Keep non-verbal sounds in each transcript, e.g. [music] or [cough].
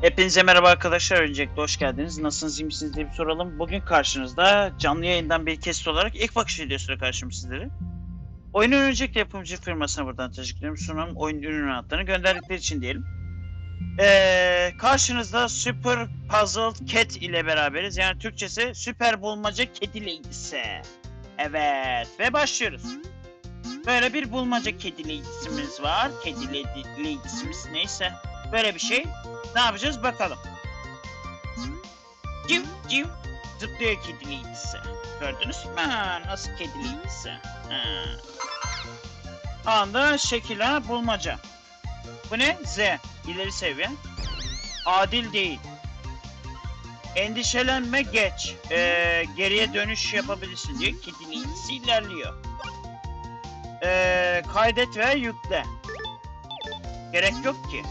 Hepinize merhaba arkadaşlar. Öncelikle hoş geldiniz. Nasılsınız, iyi misiniz diye bir soralım. Bugün karşınızda canlı yayından bir kesit olarak ilk bakış videosuyla karşım sizleri. Oyunun öncelikle yapımcı firmasına buradan teşekkür ederim. oyun ürün adlarını gönderdikleri için diyelim. Ee, karşınızda Super Puzzle Cat ile beraberiz. Yani Türkçesi Süper Bulmaca Kedi Lady'si. Evet ve başlıyoruz. Böyle bir bulmaca kedi lady'simiz var. Kedi lady, lady'simiz neyse. Böyle bir şey. Ne yapacağız bakalım. Civ civ zıplıyor kedi lady'si. Gördünüz mü? Ha, nasıl kedi lady'si? Ha. Anda şekil ha bulmaca. Bu ne? Z. İleri seviye. Adil değil. Endişelenme geç. Ee, geriye dönüş yapabilirsin diyor. Kedi lady'si ilerliyor. Ee, kaydet ve yükle. Gerek yok ki.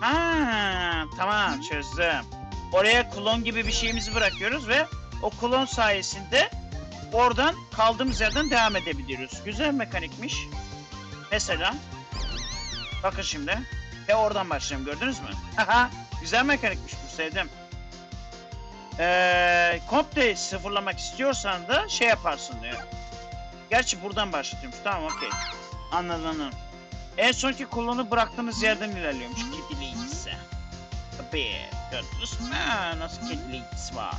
Ha, tamam çözdüm. Oraya klon gibi bir şeyimizi bırakıyoruz ve o klon sayesinde oradan kaldığımız yerden devam edebiliyoruz. Güzel mekanikmiş. Mesela bakın şimdi ve oradan başlayalım gördünüz mü? Haha güzel mekanikmiş bu sevdim. Ee, komple sıfırlamak istiyorsan da şey yaparsın diyor. Gerçi buradan başlatıyormuş. Tamam okey. Anladım. En sonki kolonu bıraktığınız yerden ilerliyormuş kedi lady'si. Tabii. Gördünüz mü? Nasıl kedi lady'si var.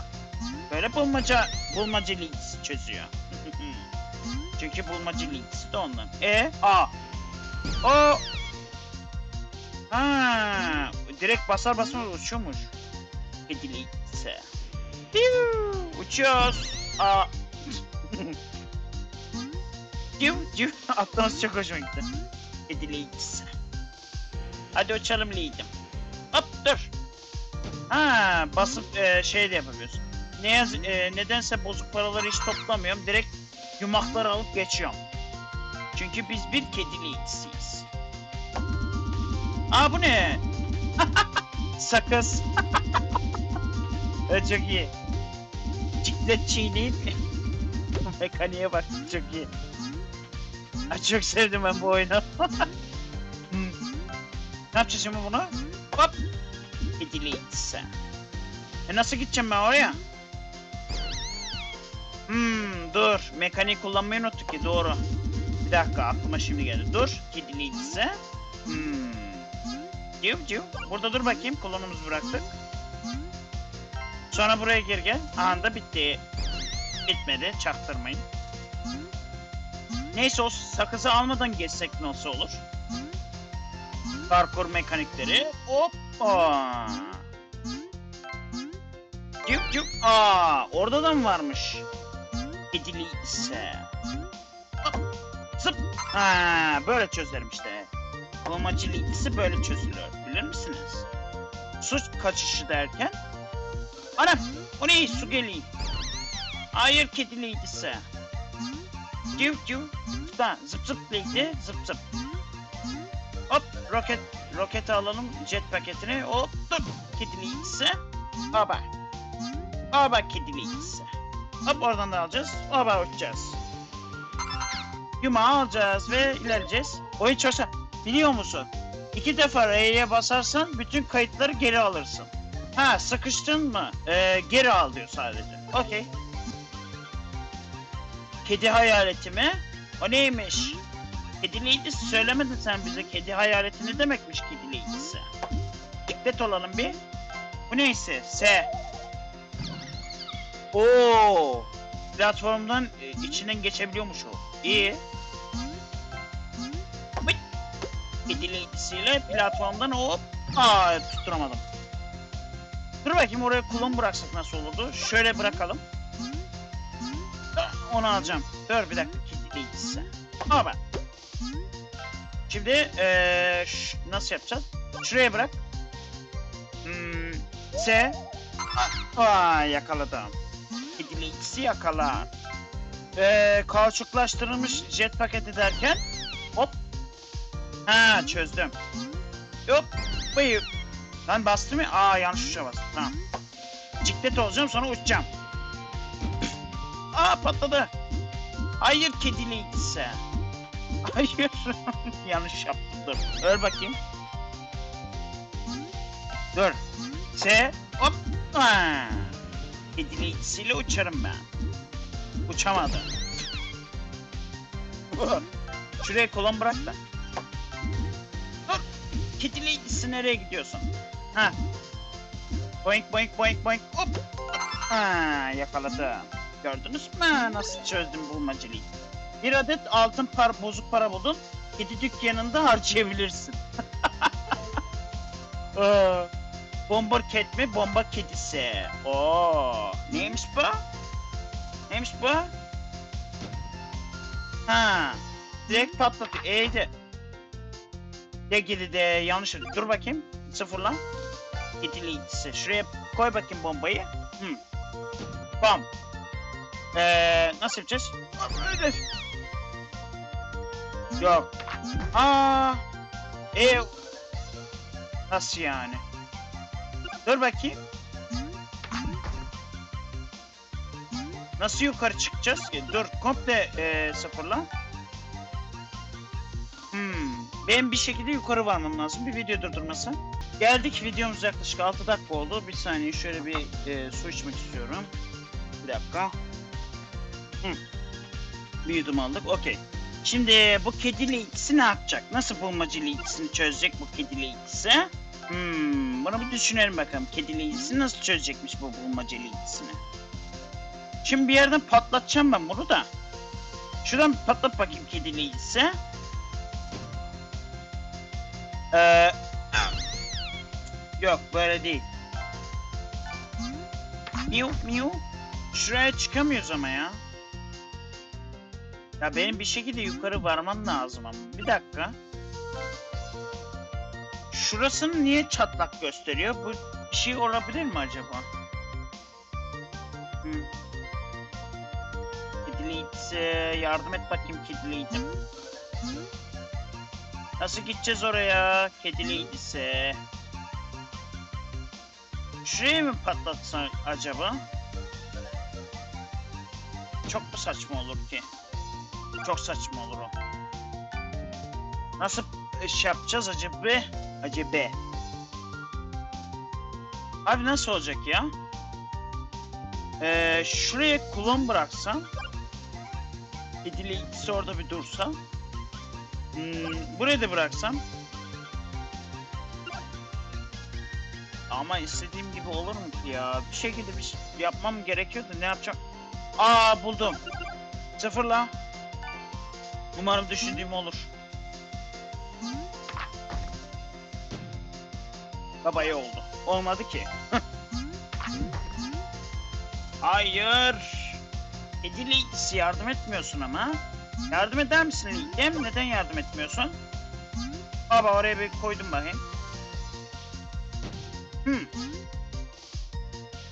Böyle bulmaca, bulmaca çözüyor. [laughs] Çünkü bulmaca lady'si de ondan. E, A. O. Ha, direkt basar basmaz uçuyormuş. Kedi lady'si. Piu, Uçuyoruz. A. [laughs] Civ civ atlaması çok hoşuma gitti. Lady'si. Hadi uçalım lady'm. Hop dur. Ha basıp e, şey de yapamıyorsun. Ne yaz e, nedense bozuk paraları hiç toplamıyorum. Direkt yumakları alıp geçiyorum. Çünkü biz bir kedi lady'siyiz. Aa bu ne? [laughs] Sakız. [laughs] e, çok iyi. Ciklet çiğneyip [laughs] mekaniğe bak çok iyi. Ay, çok sevdim ben bu oyunu. [laughs] Ne yapacağız şimdi bunu? Hop. Gidiliyse. E nasıl gideceğim ben oraya? Hmm dur. Mekaniği kullanmayı unuttuk ki doğru. Bir dakika aklıma şimdi geldi. Dur. Gidiliyse. Hmm. Civ civ. Burada dur bakayım. Kolonumuzu bıraktık. Sonra buraya gir gel. Anda bitti. Bitmedi. Çaktırmayın. Neyse o sakızı almadan geçsek nasıl olur? Parkur mekanikleri. Hoppa. Cıp cıp. Aa, orada da mı varmış? Hop, Zıp. Ha, böyle çözerim işte. Bulmacılı ise böyle çözülür. Bilir misiniz? Suç kaçışı derken. Anam, o ne? Su geliyor. Hayır kedili Civ civ. Da zıp zıp neydi? Zıp zıp. Hop roket roketi alalım jet paketini. Hop dur. Kediliyse. Oba. Oba kediliyse. Hop oradan da alacağız. Oba uçacağız. Yumağı alacağız ve ilerleyeceğiz. Oyun çoşa. Biliyor musun? İki defa R'ye basarsan bütün kayıtları geri alırsın. Ha sıkıştın mı? Ee, geri al diyor sadece. Okey. Kedi hayaleti mi? O neymiş? Kedi lady'si söylemedin sen bize. Kedi hayaleti ne demekmiş kedi lady'si? Dikkat olalım bir. Bu neyse? S. Oo. Platformdan e, içinden geçebiliyormuş o. İyi. Hıt. Kedi lady'siyle platformdan hop. Aa tutturamadım. Dur bakayım oraya kulon bıraksak nasıl olurdu? Şöyle bırakalım. Onu alacağım. Dur bir dakika lady'si. Ama Şimdi eee ş- nasıl yapacağız? Şuraya bırak. Hmm, S. Aa yakaladım. Kedili ikisi yakalar. Eee kauçuklaştırılmış jet paketi derken hop. Ha çözdüm. Hop. Bıyık. Lan bastı mı? Aa yanlış tuşa bastım. Tamam. Ciklet olacağım sonra uçacağım. Aa patladı. Hayır kedili ikisi. [laughs] Hayır. Yanlış yaptım. Dur. Öl bakayım. Dur. S. Hop. Aa. Kedileyicisiyle uçarım ben. Uçamadı. [laughs] Şuraya kolon bırak da. Dur. Kedileyicisi nereye gidiyorsun? Ha. Boink boink boink boink. Hop. Ha, yakaladım. Gördünüz mü nasıl çözdüm bulmacayı? Bir adet altın par bozuk para buldun. Kedi dükkanında harcayabilirsin. Aa, [laughs] bomba ket mi? Bomba kedisi. Oo, neymiş bu? Neymiş bu? Ha, direkt patlatıyor. İyiydi. De gidi de yanlış. Dur bakayım. Sıfırla. Kedileyicisi. Şuraya koy bakayım bombayı. Hı. Bam. Ee, nasıl yapacağız? Öyle. Yok. Aa. E Nasıl yani? Dur bakayım. Nasıl yukarı çıkacağız ki? Dur komple e, sıfırla. Hmm. Benim bir şekilde yukarı varmam lazım. Bir video durdurması. Geldik videomuz yaklaşık 6 dakika oldu. Bir saniye şöyle bir e, su içmek istiyorum. Bir dakika. Hı. Bir yudum aldık. Okey. Şimdi bu kediyle ikisi ne yapacak? Nasıl bulmacayla ikisini çözecek bu kediyle ikisi? Hmm, bunu bir düşünelim bakalım. Kediyle ikisi nasıl çözecekmiş bu bulmacayla ikisini? Şimdi bir yerden patlatacağım ben bunu da. Şuradan patlat bakayım kediyle ikisi. Ee, yok böyle değil. Miu miu. Şuraya çıkamıyoruz ama ya. Ya benim bir şekilde yukarı varmam lazım ama. Bir dakika. Şurasını niye çatlak gösteriyor? Bu bir şey olabilir mi acaba? Kidileydi. Yardım et bakayım kedileydim. Nasıl gideceğiz oraya? Kedileydise. Şuraya mı patlatsan acaba? Çok mu saçma olur ki? Çok saçma olur o. Nasıl iş yapacağız acaba? Acaba. Abi nasıl olacak ya? Ee, şuraya kulon bıraksam. Kediyle ikisi orada bir dursa. Hmm, buraya da bıraksam. Ama istediğim gibi olur mu ki ya? Bir şekilde bir şey yapmam gerekiyordu. Ne yapacağım? Aa buldum. Sıfırla. Umarım düşündüğüm olur. Baba iyi oldu. Olmadı ki. [laughs] Hayır. Kedi Leaks yardım etmiyorsun ama. Yardım eder misin Leaks'em? Neden yardım etmiyorsun? Baba oraya bir koydum bakayım. Hmm.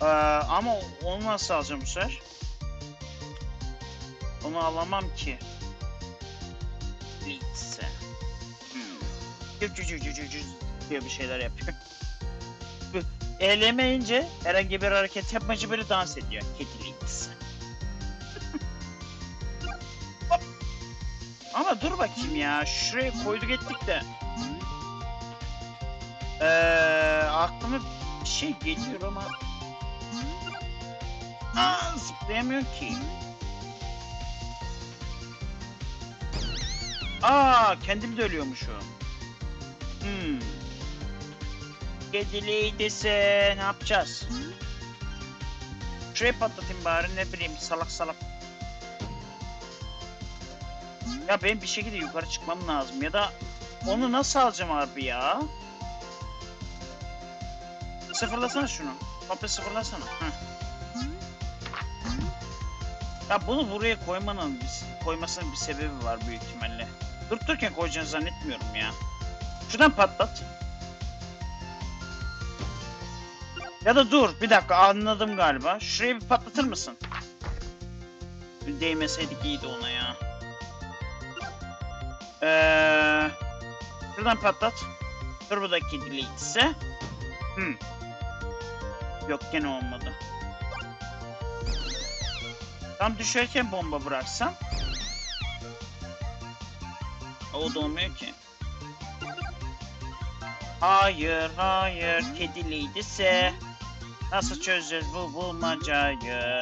Ee, ama nasıl alacağım bu sefer? Onu alamam ki. Cüc diyor bir şeyler yapıyor. [laughs] Bu Eylemeyince herhangi bir hareket yapmacı böyle dans ediyor. Hop. [laughs] Ama dur bakayım ya. Şuraya koyduk ettik de. Ee, aklıma bir şey geliyor ama. Aa, zıplayamıyor ki. Aa, kendim de ölüyormuşum. Hmm. Kediliydise ne yapacağız? Şuraya patlatayım bari ne bileyim salak salak. Ya benim bir şekilde yukarı çıkmam lazım ya da onu nasıl alacağım abi ya? Sıfırlasana şunu. Komple sıfırlasana. Heh. Ya bunu buraya koymanın koymasının bir sebebi var büyük ihtimalle. Durup dururken koyacağını zannetmiyorum ya. Şuradan patlat. Ya da dur bir dakika anladım galiba. Şuraya bir patlatır mısın? Değmeseydik iyiydi ona ya. Ee, şuradan patlat. Dur bu da kediliyse. Hmm. Yok gene olmadı. Tam düşerken bomba bıraksam. Olmuyor ki. Hayır hayır kediliydise Nasıl çözeceğiz bu bulmacayı?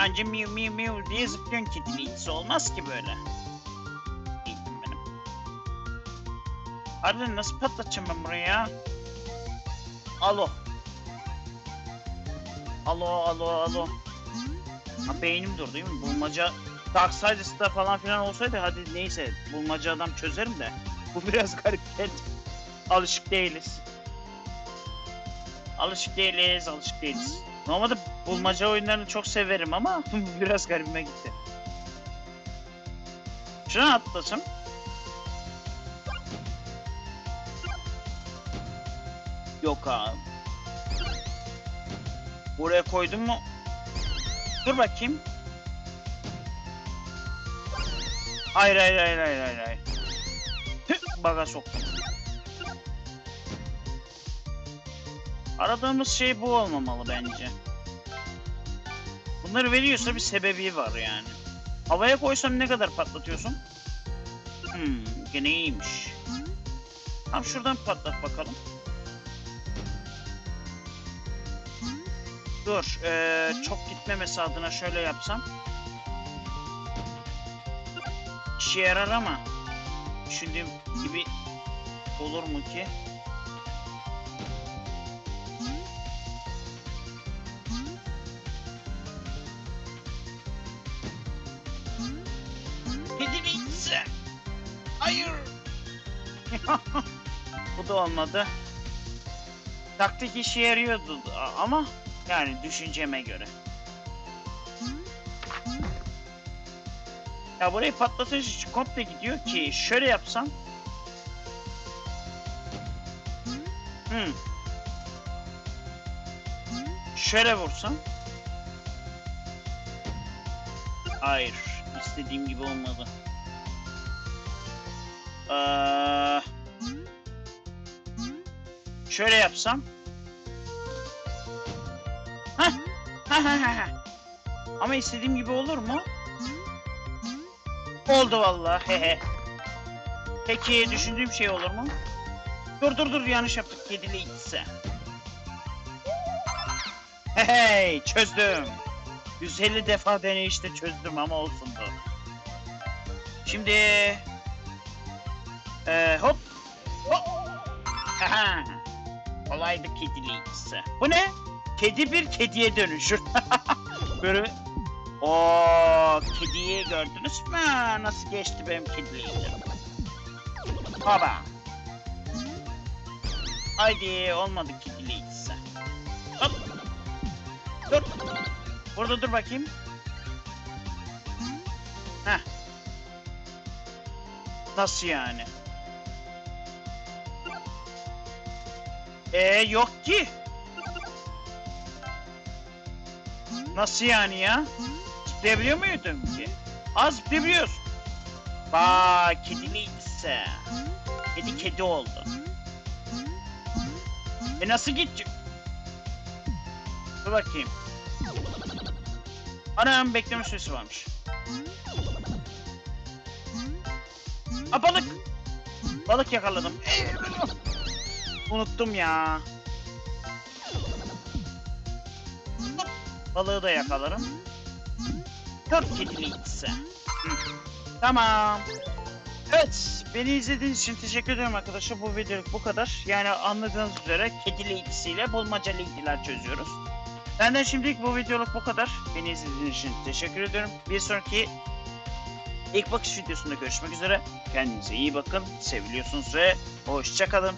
Anca miu miu miu diye zıplıyorsun kediliydisi olmaz ki böyle. Benim. Harbiden nasıl patlatacağım ben buraya? Alo. Alo alo alo. Ha beynim durdu değil mi? Bulmaca Darksiders'ta falan filan olsaydı hadi neyse bulmaca adam çözerim de. Bu biraz garip geldi. Alışık değiliz. Alışık değiliz, alışık değiliz. Normalde bulmaca oyunlarını çok severim ama [laughs] bu biraz garibime gitti. Şuna atlasam. Yok abi. Buraya koydum mu? Dur bakayım. Hayır hayır hayır hayır hayır hayır. Tüh, baga soktum. Aradığımız şey bu olmamalı bence. Bunları veriyorsa bir sebebi var yani. Havaya koysam ne kadar patlatıyorsun? Hmm, gene iyiymiş. Tam şuradan patlat bakalım. Dur, eee, çok gitmemesi adına şöyle yapsam. İşe yarar ama düşündüğüm gibi olur mu ki? Kedi bitse. Hayır. [laughs] Bu da olmadı. Taktik işe yarıyordu ama yani düşünceme göre. Ya burayı patlatınca komple gidiyor ki şöyle yapsam. Hmm. Şöyle vursam. Hayır, istediğim gibi olmadı. Ee, şöyle yapsam. Hah, ha ha ha ha. Ama istediğim gibi olur mu? Oldu vallahi. Hehe. Peki düşündüğüm şey olur mu? Dur dur dur yanlış yaptık kedili ise. Hey çözdüm. 150 defa deneyişte çözdüm ama olsun bu. Şimdi ee, hop hop. Kolaydı kedili ise. Bu ne? Kedi bir kediye dönüşür. [laughs] Böyle o kediyi gördünüz mü? Nasıl geçti benim kediliğim? Baba. Haydi olmadı kediliyse. Hop. Dur. Burada dur bakayım. Heh. Nasıl yani? Ee yok ki. Nasıl yani ya? Zıplayabiliyor muydun ki? Az zıplayabiliyorsun. Bak kediliyse. Kedi kedi oldu. E nasıl gidecek? Dur bakayım. Anam bekleme süresi varmış. Aa balık. Balık yakaladım. Unuttum ya. Balığı da yakalarım. Dört kediliyse. Hı. Tamam. Evet, beni izlediğiniz için teşekkür ederim arkadaşlar. Bu videoluk bu kadar. Yani anladığınız üzere kedi leydisiyle bulmaca leydiler çözüyoruz. Benden şimdilik bu videoluk bu kadar. Beni izlediğiniz için teşekkür ediyorum. Bir sonraki ilk bakış videosunda görüşmek üzere. Kendinize iyi bakın, seviliyorsunuz ve hoşçakalın.